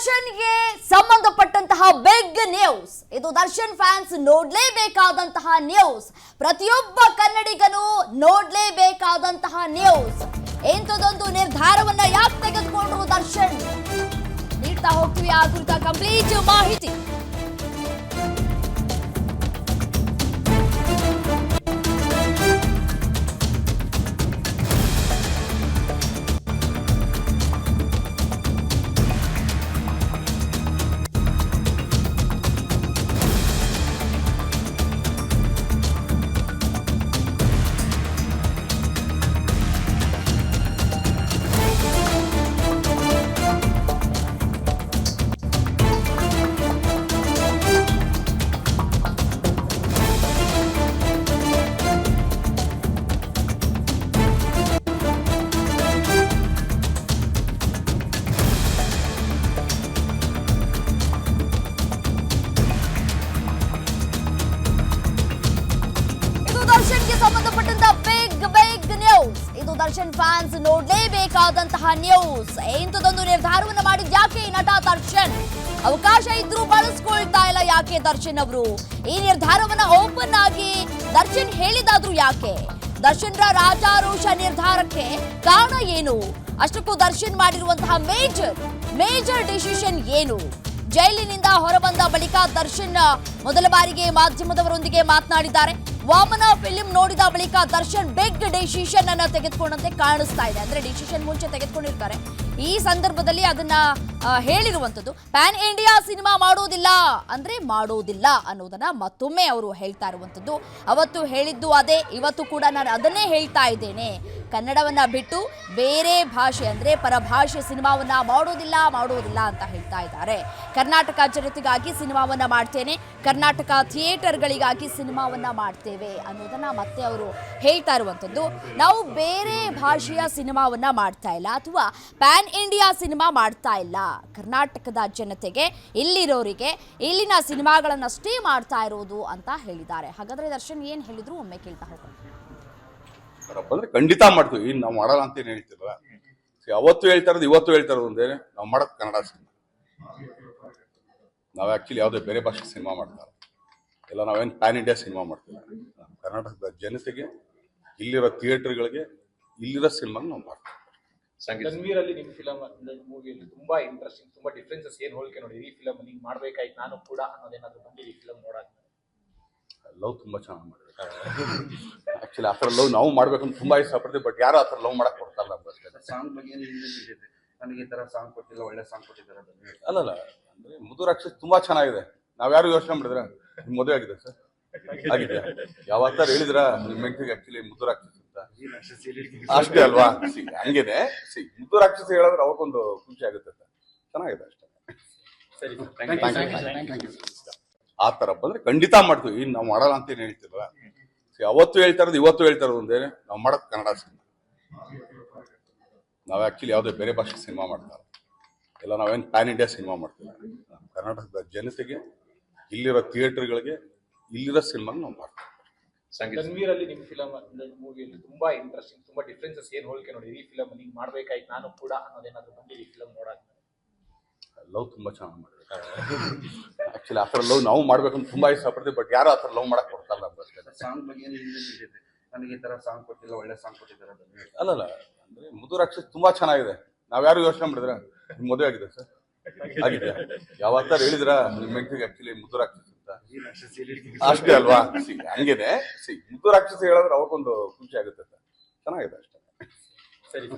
ದರ್ಶನ್ಗೆ ಸಂಬಂಧಪಟ್ಟಂತಹ big news ಇದು ದರ್ಶನ್ ಫ್ಯಾನ್ಸ್ ನೋಡ್ಲೇಬೇಕಾದಂತಹ ನ್ಯೂಸ್ ಪ್ರತಿಯೊಬ್ಬ ಕನ್ನಡಿಗನು ನೋಡ್ಲೇಬೇಕಾದಂತಹ ನ್ಯೂಸ್ ಎಂಥದೊಂದು ನಿರ್ಧಾರವನ್ನ ಯಾಕೆ ತೆಗೆದುಕೊಂಡ್ರು ದರ್ಶನ್? ನೀಡ್ತಾ ಹೋಗ್ತೀವಿ ಆ ಕುರಿತ ಕಂಪ್ಲೀಟ್ ಮಾಹಿತಿ. ದರ್ಶನ್ ಫ್ಯಾನ್ಸ್ ನೋಡಲೇಬೇಕಾದಂತಹ ನ್ಯೂಸ್ ಇಂಥದೊಂದು ನಿರ್ಧಾರವನ್ನ ಮಾಡಿದ್ ಯಾಕೆ ನಟ ದರ್ಶನ್? ಅವಕಾಶ ಇದ್ರೂ ಬಳಸ್ಕೊಳ್ತಾ ಇಲ್ಲ ಯಾಕೆ ದರ್ಶನ್ ಅವರು? ಈ ನಿರ್ಧಾರವನ್ನ ಓಪನ್ ಆಗಿ ದರ್ಶನ್ ಹೇಳಿದಾದ್ರು ಯಾಕೆ? ದರ್ಶನ್ರ ರಾಜಾರೋಷ ನಿರ್ಧಾರಕ್ಕೆ ಕಾರಣ ಏನು? ಅಷ್ಟಕ್ಕೂ ದರ್ಶನ್ ಮಾಡಿರುವಂತಹ ಮೇಜರ್ ಮೇಜರ್ ಡಿಸಿಷನ್ ಏನು? ಜೈಲಿನಿಂದ ಹೊರಬಂದ ಬಳಿಕ ದರ್ಶನ್ ಮೊದಲ ಬಾರಿಗೆ ಮಾಧ್ಯಮದವರೊಂದಿಗೆ ಮಾತನಾಡಿದ್ದಾರೆ. ವಾಮನ ಫಿಲಿಂ ನೋಡಿದ ಬಳಿಕ ದರ್ಶನ್ ಬಿಗ್ ಡಿಸಿಷನ್ ಅನ್ನ ತೆಗೆದುಕೊಂಡಂತೆ ಕಾಣಿಸ್ತಾ ಇದೆ. ಅಂದ್ರೆ ಡಿಸಿಷನ್ ಮುಂಚೆ ತೆಗೆದುಕೊಂಡಿರ್ತಾರೆ. ಈ ಸಂದರ್ಭದಲ್ಲಿ ಅದನ್ನ ಹೇಳಿರುವಂತದ್ದು ಪ್ಯಾನ್ ಇಂಡಿಯಾ ಸಿನಿಮಾ ಮಾಡೋದಿಲ್ಲ. ಅಂದ್ರೆ ಮಾಡೋದಿಲ್ಲ ಅನ್ನೋದನ್ನ ಮತ್ತೊಮ್ಮೆ ಅವರು ಹೇಳ್ತಾ ಇರುವಂತದ್ದು ಅವತ್ತು ಹೇಳಿದ್ದು ಅದೇ, ಇವತ್ತು ಕೂಡ ನಾನು ಅದನ್ನೇ ಹೇಳ್ತಾ ಇದ್ದೇನೆ. ಕನ್ನಡವನ್ನ ಬಿಟ್ಟು ಬೇರೆ ಭಾಷೆ, ಅಂದ್ರೆ ಪರಭಾಷೆ ಸಿನಿಮಾವನ್ನ ಮಾಡೋದಿಲ್ಲ ಮಾಡೋದಿಲ್ಲ ಅಂತ ಹೇಳ್ತಾ ಇದ್ದಾರೆ. ಕರ್ನಾಟಕ ಜನತೆಗಾಗಿ ಸಿನಿಮಾವನ್ನ ಮಾಡ್ತೇನೆ. ಕರ್ನಾಟಕ ಥಿಯೇಟರ್ಗಳಿಗಾಗಿ ಸಿನಿಮಾವನ್ನ ಮಾಡ್ತೇವೆ ಅನ್ನೋದನ್ನ ಮತ್ತೆ ಅವರು ಹೇಳ್ತಾ ಇರುವಂತದ್ದು ನಾವು ಬೇರೆ ಭಾಷೆಯ ಸಿನಿಮಾವನ್ನ ಮಾಡ್ತಾ ಇಲ್ಲ ಅಥವಾ ಪ್ಯಾನ್ ಇಂಡಿಯಾ ಸಿನಿಮಾ ಮಾಡ್ತಾ ಇಲ್ಲ. ಕರ್ನಾಟಕದ ಜನತೆಗೆ, ಇಲ್ಲಿರೋರಿಗೆ ಇಲ್ಲಿನ ಸಿನಿಮಾಗಳನ್ನಷ್ಟೇ ಮಾಡ್ತಾ ಇರೋದು ಅಂತ ಹೇಳಿದ್ದಾರೆ. ಹಾಗಾದ್ರೆ ದರ್ಶನ್ ಏನ್ ಹೇಳಿದ್ರು ಒಮ್ಮೆ ಕೇಳ್ತಾ ಬರಪ್ಪ ಅಂದ್ರೆ ಖಂಡಿತ ಮಾಡ್ತೀವಿ. ಇನ್ನು ನಾವು ಮಾಡಲ್ಲ ಅಂತ ಏನು ಅವತ್ತು ಹೇಳ್ತಾ ಇವತ್ತು ಹೇಳ್ತಾ ಇರೋದು ನಾವು ಮಾಡೋದು ಕನ್ನಡ ಸಿನಿಮಾ. ನಾವು ಆ್ಯಕ್ಚುಲಿ ಯಾವುದೇ ಬೇರೆ ಭಾಷೆ ಸಿನಿಮಾ ಮಾಡ್ತಾರೆ ಇಲ್ಲ ನಾವೇನು ಪ್ಯಾನ್ ಇಂಡಿಯಾ ಸಿನಿಮಾ ಮಾಡ್ತೀವಿ. ಕರ್ನಾಟಕದ ಜನತೆಗೆ ಇಲ್ಲಿರೋ ಥಿಯೇಟರ್ಗಳಿಗೆ ಇಲ್ಲಿರೋ ಸಿನಿಮಾ ನಾವು ಮಾಡ್ತೀವಿ. ತನ್ವೀರ್ ಅಲ್ಲಿ ನಿಮ್ ಫಿಲಮ್ ಮೂವಿಯಲ್ಲಿ ತುಂಬಾ ಇಂಟ್ರೆಸ್ಟಿಂಗ್ ತುಂಬಾ ಡಿಫ್ರೆನ್ಸಸ್ ಏನು ಹೋಲಿಕೆ ನೋಡಿ? ಈ ಫಿಲಮ್ ನೀವು ಮಾಡ್ಬೇಕಾಯ್ತು ನಾನು ಕೂಡ ಅನ್ನೋದೇನಾದ್ರು ಬಂದಿದೆ ಈ ಫಿಲಮ್ ನೋಡಕ್ಕೆ ಲವ್ ತುಂಬಾ ಚೆನ್ನಾಗಿ ಮಾಡಿದ್ರು ಆ್ಯಕ್ಚುಲಿ ಆ ಥರ ಲವ್ ನಾವು ಮಾಡ್ಬೇಕಂತ ತುಂಬ ಇಷ್ಟಪಡ್ತೀವಿ ಬಟ್ ಯಾರು ಆ ಥರ ಲವ್ ಮಾಡಕ್ಕೆ ಕೊಡ್ತಾರಲ್ಲ ಅಷ್ಟೇ. ಸಾಂಗ್ ಬಗ್ಗೆ ಏನು ಇದೆ ನನಗೆ ಈ ತರ ಸಾಂಗ್ ಕೊಟ್ಟಿಲ್ಲ ಒಳ್ಳೆ ಸಾಂಗ್ ಕೊಟ್ಟಿದ್ದಾರೆ ಅದನ್ನು ಅಲ್ಲಲ್ಲ ಅಂದ್ರೆ ಮುದುರಾಕ್ಷಿ ತುಂಬಾ ಚೆನ್ನಾಗಿದೆ. ನಾವ್ಯಾರು ಯೋಚನೆ ಮಾಡಿದ್ರ ಮದುವೆ ಆಗಿದೆ ಸರ್. ಆಗಿದೆ. ಯಾವತ್ತಾರ ಹೇಳಿದ್ರ ನಿಮ್ ಹೆಂಡತಿಗೆ ಆಕ್ಚುಲಿ ಮುದ್ದು ರಾಕ್ಷಸ ಅಂತ? ಅಷ್ಟೇ ಅಲ್ವಾ? See, ಹಂಗೇನೆ. ಸಿ ಮುದ್ದು ರಾಕ್ಷಸ ಹೇಳಿದ್ರೆ ಅವಕ್ಕೊಂದು ಖುಷಿ ಆಗುತ್ತೆ ಸರ್. ಚೆನ್ನಾಗಿದೆ ಅಷ್ಟೇ. ಆ ತರ ಬಂದ್ರೆ ಖಂಡಿತ ಮಾಡ್ತೀವಿ. ಇನ್ ನಾವು ಮಾಡಲ್ಲ ಅಂತ ಏನು ಹೇಳ್ತಿಲ್ವಾ? ಸಿ ಅವತ್ತು ಹೇಳ್ತಾ ಇರೋದು ಇವತ್ತು ಹೇಳ್ತಾ ಇರೋದು ಒಂದೇ. ನಾವು ಮಾಡೋದು ಕನ್ನಡ ಸಿನಿಮಾ. ನಾವು ಆಕ್ಚುಲಿ ಯಾವುದೇ ಬೇರೆ ಭಾಷೆ ಸಿನಿಮಾ ಮಾಡ್ತಾರೆ ಇಲ್ಲ. ನಾವೇನು ಪ್ಯಾನ್ ಇಂಡಿಯಾ ಸಿನಿಮಾ ಮಾಡ್ತೀವಿ. ಕರ್ನಾಟಕದ ಜನತೆಗೆ ಇಲ್ಲಿರೋ ಥಿಯೇಟರ್ಗಳಿಗೆ ಇಲ್ಲಿರೋ ಸಿನಿಮಾ ನಾವು ಮಾಡ್ತೀವಿ. ತನ್ವೀರ್ ನಿಮ್ಮ ನಿಮ್ ಫಿಲಮ್ ಮೂವಿಯಲ್ಲಿ ತುಂಬಾ ಇಂಟ್ರೆಸ್ಟಿಂಗ್ ತುಂಬಾ ಡಿಫ್ರೆನ್ಸಸ್ ಏನು ಹೋಲಿಕೆ ನೋಡಿ ಈ ಫಿಲಮ್ ನೀವು ಮಾಡ್ಬೇಕಾಯ್ತು ನಾನು ಕೂಡ ಅನ್ನೋದೇನಾದ್ರು ಬಂದು ಈ ಫಿಲಮ್ ನೋಡಕ್. ಲವ್ ತುಂಬಾ ಚೆನ್ನಾಗಿ ಮಾಡಿದ್ರು ಆ್ಯಕ್ಚುಲಿ ಆ ಥರ ಲವ್ ನಾವು ಮಾಡ್ಬೇಕಂತ ತುಂಬಾ ಇಷ್ಟಪಡ್ತೀವಿ ಬಟ್ ಯಾರು ಆ ಥರ ಲವ್ ಮಾಡಕ್ಕೆ ಕೊಡ್ತಾರಲ್ಲ ಸಾಂಗ್ ಬಗ್ಗೆ ಏನು ಇದೆ ನನಗೆ ಈ ಥರ ಸಾಂಗ್ ಕೊಟ್ಟಿಲ್ಲ ಒಳ್ಳೆ ಸಾಂಗ್ ಕೊಟ್ಟಿದ್ದಾರೆ ಅಲ್ಲಲ್ಲ ಅಂದ್ರೆ ಮುದುರಾಕ್ಷಿ ತುಂಬಾ ಚೆನ್ನಾಗಿದೆ. ನಾವ್ಯಾರು ಯೋಚನೆ ಮಾಡಿದ್ರೆ ಮದುವೆ ಆಗಿದೆ ಸರ್. ಆಗಿದೆ. ಯಾವತ್ತಾರ ಹೇಳಿದ್ರ ಹೆಂಡತಿಗೆ ಆಕ್ಚುಲಿ ಮುದ್ದು ರಾಕ್ಷಸ ಅಂತ? ಅಷ್ಟೇ ಅಲ್ವಾ? ಹಂಗಿದೆ ಹಂಗೇನೆ. ಸಿ, ಮುದ್ದು ರಾಕ್ಷಸ ಹೇಳಿದ್ರೆ ಅವಕ್ಕೊಂದು ಖುಷಿ ಆಗುತ್ತೆ ಅಂತ. ಚೆನ್ನಾಗಿದೆ ಅಷ್ಟೇ. ಸರಿ.